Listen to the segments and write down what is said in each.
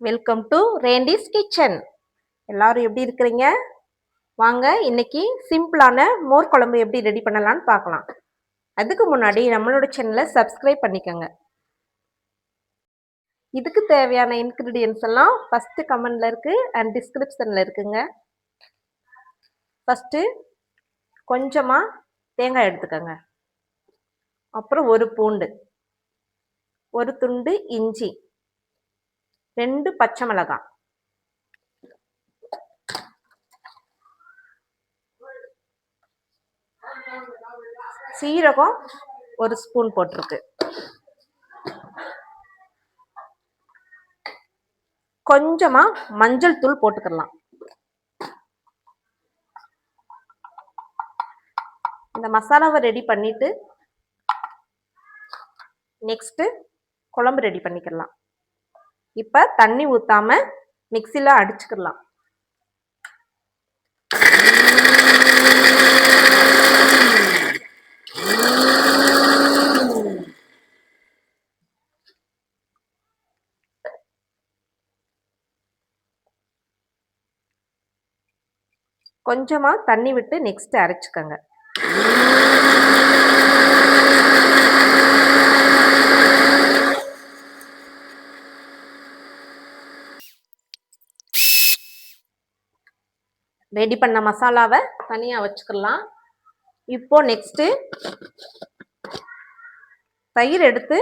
Welcome to ரேண்டிஸ் kitchen எல்லாரும் எப்படி இருக்கிறீங்க? வாங்க இன்னைக்கு சிம்பிளான மோர் குழம்பு எப்படி ரெடி பண்ணலான்னு பார்க்கலாம். அதுக்கு முன்னாடி நம்மளோட சேனலை சப்ஸ்கிரைப் பண்ணிக்கோங்க. இதுக்கு தேவையான இன்க்ரீடியன்ஸ் எல்லாம் ஃபஸ்ட்டு கமெண்டில் இருக்குது அண்ட் டிஸ்கிரிப்ஷனில் இருக்குங்க. ஃபஸ்ட்டு கொஞ்சமாக தேங்காய் எடுத்துக்கோங்க. அப்புறம் ஒரு பூண்டு ஒரு துண்டு இஞ்சி. ரெண்டு பச்சை மிளகாய் சீரகம் ஒரு ஸ்பூன் போட்டிருக்கு. கொஞ்சமா மஞ்சள் தூள் போட்டுக்கலாம். இந்த மசாலாவை ரெடி பண்ணிட்டு நெக்ஸ்ட்டு குழம்பு ரெடி பண்ணிக்கலாம். இப்போ தண்ணி ஊற்றாம மிக்சியில் அடிச்சுக்கலாம் கொஞ்சமாக தண்ணி விட்டு நெக்ஸ்ட் அரைச்சிக்கோங்க. ரெடி பண்ண மசாலாவை தனியாக வச்சுக்கலாம். இப்போ நெக்ஸ்ட்டு தயிர் எடுத்து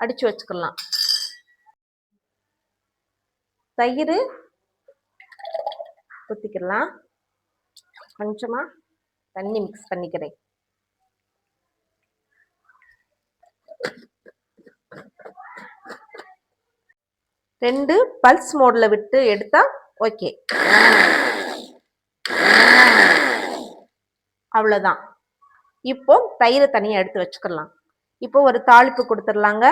அடித்து வச்சுக்கலாம். தயிர் ஊற்றிக்கலாம் கொஞ்சமாக தண்ணி மிக்ஸ் பண்ணிக்கிறேன். ரெண்டு பல்ஸ் மோடில் விட்டு எடுத்தால் ஓகே அவ்வளோதான் இப்போ தயிரை தனியாக எடுத்து வச்சுக்கலாம். இப்போ ஒரு தாளிப்பு கொடுத்துடலாங்க.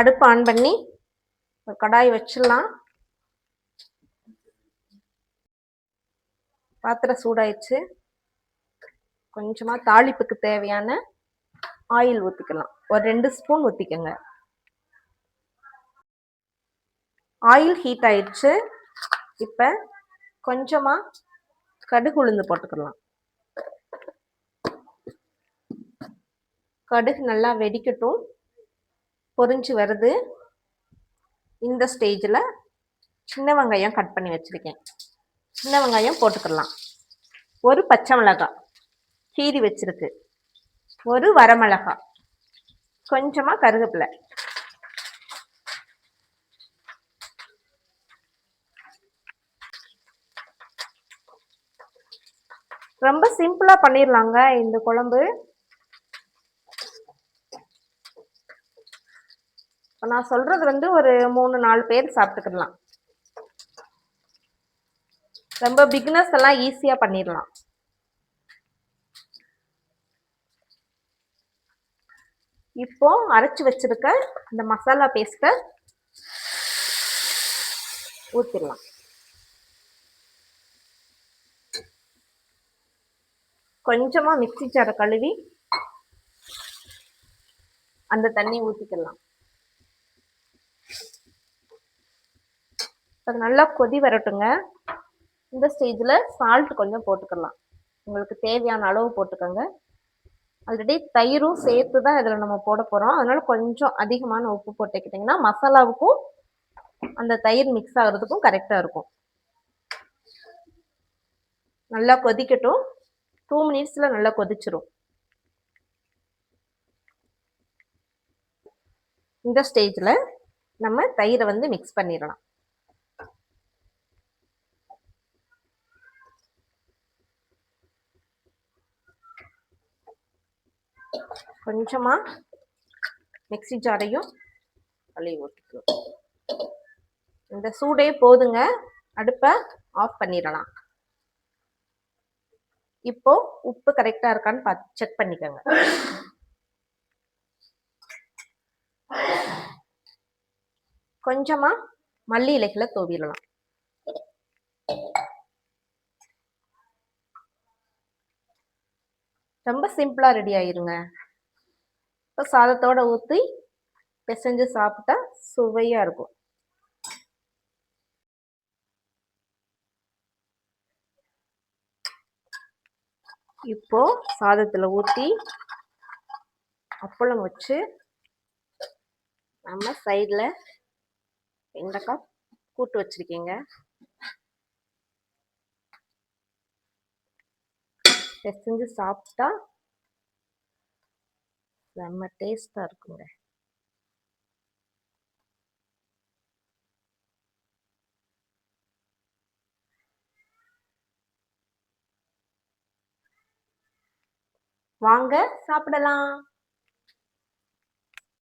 அடுப்பு ஆன் பண்ணி ஒரு கடாய் வச்சிடலாம். பாத்திரம் சூடாயிடுச்சு. கொஞ்சமாக தாளிப்புக்கு தேவையான ஆயில் ஊற்றிக்கலாம் ஒரு ரெண்டு ஸ்பூன் ஊற்றிக்கோங்க ஆயில் ஹீட் ஆயிடுச்சு. இப்போ கொஞ்சமாக கடுகு உளுந்து போட்டுக்கலாம். கடுகு நல்லா வெடிக்கட்டும். பொறிஞ்சு வருது. இந்த ஸ்டேஜில் சின்ன வெங்காயம் கட் பண்ணி வச்சுருக்கேன். சின்ன வெங்காயம் போட்டுக்கலாம். ஒரு பச்சை மிளகாய் கீரி வச்சுருக்கு. ஒரு வரமிளகாய். கொஞ்சமாக கருவேப்பிலை. ரொம்ப சிம்பிளாக பண்ணிடலாங்க இந்த குழம்பு. இப்போ நான் சொல்கிறது வந்து ஒரு மூணு நாலு பேர் சாப்பிட்டுக்கிடலாம் ரொம்ப பிக்னஸ் எல்லாம் ஈஸியாக பண்ணிடலாம் இப்போ அரைச்சி வச்சிருக்க இந்த மசாலா பேஸ்ட்டை ஊற்றிடலாம் கொஞ்சமாக மிக்சி சாரை கழுவி அந்த தண்ணி ஊற்றிக்கலாம் அது நல்லா கொதி வரட்டுங்க. இந்த ஸ்டேஜில் சால்ட் கொஞ்சம் போட்டுக்கலாம். உங்களுக்கு தேவையான அளவு போட்டுக்கோங்க. ஆல்ரெடி தயிரும் சேர்த்து தான் இதில் நம்ம போட போகிறோம் அதனால் கொஞ்சம் அதிகமான உப்பு போட்டுக்கிட்டிங்கன்னா மசாலாவுக்கும் அந்த தயிர் மிக்ஸ் ஆகிறதுக்கும் கரெக்டாக இருக்கும். நல்லா கொதிக்கட்டும். டூ மினிட்ஸில் நல்லா கொதிச்சிரும். இந்த ஸ்டேஜில் நம்ம தயிரை வந்து மிக்ஸ் பண்ணிடலாம். கொஞ்சமாக மிக்சி ஜாரையும் கழுவி ஓட்டிக்கணும் இந்த சூடே போதுங்க. அடுப்பை ஆஃப் பண்ணிடலாம். இப்போ உப்பு கரெக்டா இருக்கான்னு பார்த்து செக் பண்ணிக்கோங்க. கொஞ்சமா மல்லி இலைகளை தூவிடலாம். ரொம்ப சிம்பிளா ரெடி ஆயிருங்க. இப்போ சாதத்தோட ஊற்றி பிசைஞ்சு சாப்பிட்டா சுவையாக இருக்கும். இப்போ சாதத்தில் ஊற்றி அப்பளம் வச்சு நம்ம சைடில் வெண்டைக்காய் கூட்டு வச்சுருக்கீங்க. செஞ்சு சாப்பிட்டா செம்ம டேஸ்ட்டாக இருக்குங்க. வாங்க சாப்பிடலாம்.